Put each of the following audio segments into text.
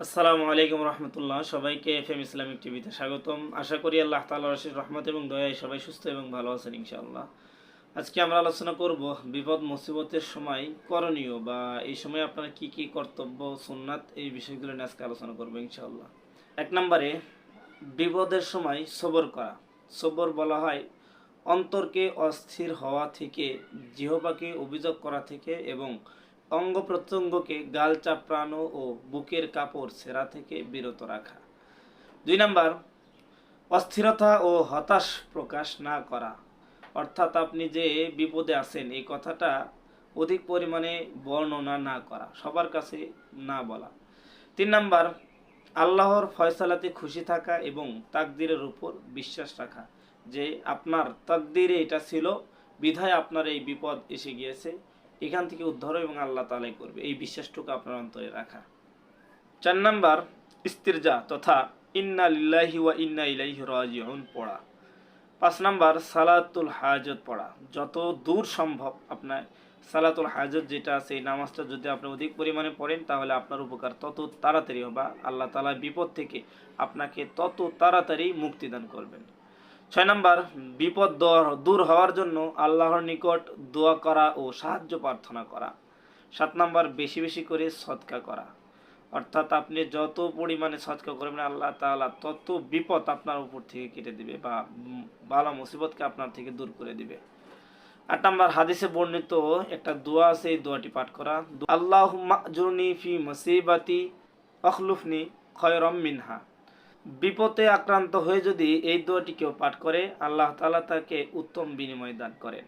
আসসালামু আলাইকুম রহমতুল্লাহ। সবাইকে এফ এম ইসলামিক টিভিতে স্বাগতম। আশা করি আল্লাহ তালা রশিদ রহমত এবং দয়ায় সবাই সুস্থ এবং ভালো আছেন ইনশাআল্লাহ। আজকে আমরা আলোচনা করব বিপদ মুসিবতের সময় করণীয় বা এই সময় আপনার কি কি কর্তব্য, সুন্নাত এই বিষয়গুলো নিয়ে আজকে আলোচনা করব ইনশাআল্লাহ। এক নম্বরে, বিপদের সময় সবর করা। সবর বলা হয় অন্তরকে অস্থির হওয়া থেকে, জিহবাকে অভিযোগ করা থেকে এবং অঙ্গ প্রত্যঙ্গকে গাল চাপড়ানো ও বুকের কাপড় ছেঁড়া থেকে বিরত রাখা। দুই নাম্বার, অস্থিরতা ও হতাশ প্রকাশ না করা। অর্থাৎ আপনি যে বিপদে আছেন, এই কথাটা অধিক পরিমাণে বর্ণনা না করা, সবার কাছে না বলা। তিন নাম্বার, আল্লাহর ফয়সালাতে খুশি থাকা এবং তাকদিরের উপর বিশ্বাস রাখা, যে আপনার তাকদিরে এটা ছিল, বিধায় আপনার এই বিপদ এসে গিয়েছে। এখান থেকে উদ্ধার এবং আল্লাহ তালাই করবে। এই বিশ্বাসটুকু আপনার অন্তরে রাখা। চার নাম্বার, ইস্তিরজা তথা ইন্না লিল্লাহি ওয়া ইন্না ইলাইহি রাজিউন পড়া। পাঁচ নাম্বার, সালাতুল হাজত পড়া। যত দূর সম্ভব আপনার সালাতুল হাজত যেটা আছে, এই নামাজটা যদি আপনি অধিক পরিমাণে পড়েন, তাহলে আপনার উপকার তত তাড়াতাড়ি হবে। বা আল্লাহ তালা বিপদ থেকে আপনাকে তত তাড়াতাড়ি মুক্তিদান করবেন। ছয় নম্বর, বিপদ দর- হওয়ার জন্য আল্লাহর নিকট দোয়া করা ও সাহায্য প্রার্থনা করা। সাত নম্বর, বেশি বেশি করে সৎকা করা। অর্থাৎ আপনি যত পরিমাণে সৎকা করবেন, আল্লাহ তাআলা তত বিপদ আপনার উপর থেকে কেটে দিবে বা বালা মুসিবতকে আপনার থেকে দূর করে দিবে। আট নম্বর, হাদিসে বর্ণিত একটা দোয়া আছে, এই দোয়াটি পাঠ করা। আল্লাহ জুরনি ফি মুসিবাতি, অখলুফনি খয়রম মিনহা। বিপদে আক্রান্ত হয়ে যদি এই দোয়াটি কেউ পাঠ করে, আল্লাহ তালা তাকে উত্তম বিনিময় দান করেন।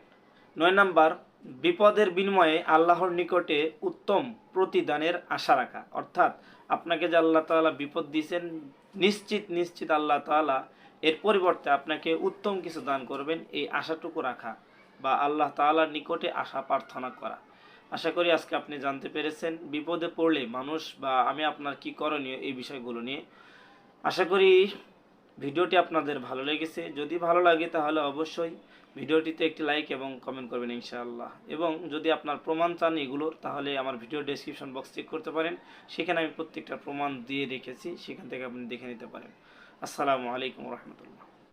নয় নাম্বার, বিপদের বিনিময়ে আল্লাহর নিকটে উত্তম প্রতিদানের আশা রাখা। অর্থাৎ আপনাকে যে আল্লাহ তাআলা বিপদ দিয়েছেন, নিশ্চিত নিশ্চিত আল্লাহ তাআলা এর পরিবর্তে আপনাকে উত্তম কিছু দান করবেন, এই আশাটুকু রাখা বা আল্লাহ তাআলার নিকটে আশা প্রার্থনা করা। আশা করি আজকে আপনি জানতে পেরেছেন, বিপদে পড়লে মানুষ বা আমি আপনার কি করণীয় এই বিষয়গুলো নিয়ে। আশা করি ভিডিওটি আপনাদের ভালো লেগেছে। যদি ভালো লাগে তাহলে অবশ্যই ভিডিওটিতে একটি লাইক এবং কমেন্ট করবেন ইনশাআল্লাহ। এবং যদি আপনার প্রমাণ চান এগুলোর, তাহলে আমার ভিডিও ডেসক্রিপশন বক্স চেক করতে পারেন। সেখানে আমি প্রত্যেকটা প্রমাণ দিয়ে রেখেছি, সেখান থেকে আপনি দেখে নিতে পারেন। আসসালামু আলাইকুম রহমতুল্লাহ।